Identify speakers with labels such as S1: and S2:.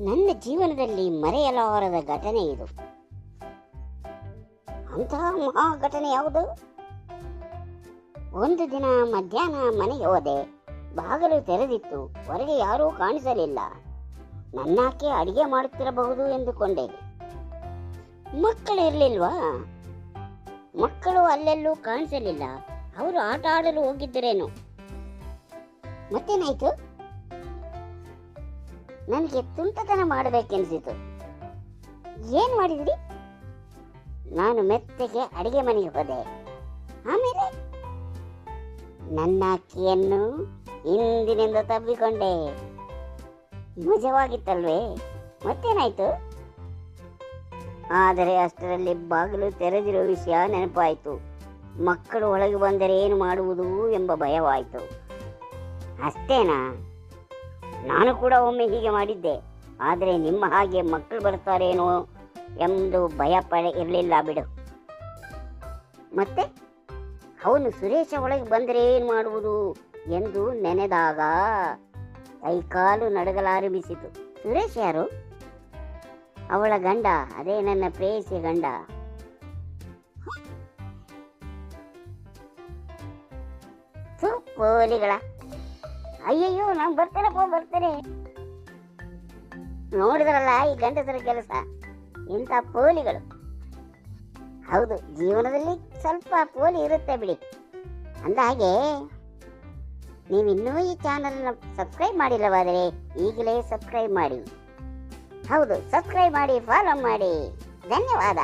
S1: ನನ್ನ ಜೀವನದಲ್ಲಿ ಮರೆಯಲಾರದ ಘಟನೆ ಇದು. ಅಂತಹ ಮಹಾ ಘಟನೆ ಯಾವುದು? ಒಂದು ದಿನ ಮಧ್ಯಾಹ್ನ ಮನೆಗೆ ಹೋದೆ. ಬಾಗಿಲು ತೆರೆದಿತ್ತು. ಹೊರಗೆ ಯಾರೂ ಕಾಣಿಸಲಿಲ್ಲ. ನನ್ನಾಕೆ ಅಡಿಗೆ ಮಾಡುತ್ತಿರಬಹುದು ಎಂದುಕೊಂಡೆ. ಮಕ್ಕಳು ಇರಲಿಲ್ವಾ? ಮಕ್ಕಳು ಅಲ್ಲೆಲ್ಲೂ ಕಾಣಿಸಲಿಲ್ಲ. ಅವರು ಆಟ ಆಡಲು ಹೋಗಿದ್ದರೇನು. ಮತ್ತೇನಾಯ್ತು? ನನಗೆ ತುಂಟತನ ಮಾಡಬೇಕೆನಿಸಿತು. ಏನ್ ಮಾಡಿದ್ರಿ? ನಾನು ಮೆತ್ತಗೆ ಅಡಿಗೆ ಮನೆಗೆ ಹೋದೆ. ಆಮೇಲೆ ನನ್ನ ಅಕ್ಕಿಯನ್ನು ಹಿಂದಿನಿಂದ ತಬ್ಬಿಕೊಂಡೆ. ಮಜವಾಗಿತ್ತಲ್ವೇ? ಮತ್ತೇನಾಯ್ತು? ಆದರೆ ಅಷ್ಟರಲ್ಲಿ ಬಾಗಿಲು ತೆರೆದಿರೋ ವಿಷಯ ನೆನಪಾಯಿತು. ಮಕ್ಕಳು ಒಳಗೆ ಬಂದರೆ ಏನು ಮಾಡುವುದು ಎಂಬ ಭಯವಾಯಿತು. ಅಷ್ಟೇನಾ? ನಾನು ಕೂಡ ಒಮ್ಮೆ ಹೀಗೆ ಮಾಡಿದ್ದೆ. ಆದರೆ ನಿಮ್ಮ ಹಾಗೆ ಮಕ್ಕಳು ಬರ್ತಾರೇನೋ ಎಂದು ಭಯ ಪಡೆ ಇರಲಿಲ್ಲ ಬಿಡು. ಮತ್ತೆ? ಅವನು ಸುರೇಶ ಒಳಗೆ ಬಂದರೆ ಏನು ಮಾಡುವುದು ಎಂದು ನೆನೆದಾಗ ಕೈಕಾಲು ನಡಗಲಾರಂಭಿಸಿತು. ಸುರೇಶ್ ಯಾರು? ಅವಳ ಗಂಡ ಅದೇ ನನ್ನ ಪ್ರೇಯಸಿ ಗಂಡ. ಥು, ಪೋಲಿಗಳ ಅಯ್ಯಯ್ಯೋ, ನಾನು ಬರ್ತೇನಪ್ಪ ಬರ್ತೇನೆ. ನೋಡಿದ್ರಲ್ಲ ಈ ಗಂಡಸರ ಕೆಲಸ? ಇಂಥ ಪೋಲಿಗಳು. ಹೌದು, ಜೀವನದಲ್ಲಿ ಸ್ವಲ್ಪ ಪೋಲಿ ಇರುತ್ತೆ ಬಿಡಿ. ಅಂದ ಹಾಗೆ, ನೀವಿನ್ನೂ ಈ ಚಾನಲ್ನ ಸಬ್ಸ್ಕ್ರೈಬ್ ಮಾಡಿಲ್ಲವಾದರೆ ಈಗಲೇ ಸಬ್ಸ್ಕ್ರೈಬ್ ಮಾಡಿ. ಹೌದು, ಸಬ್ಸ್ಕ್ರೈಬ್ ಮಾಡಿ ಫಾಲೋ ಮಾಡಿ. ಧನ್ಯವಾದ.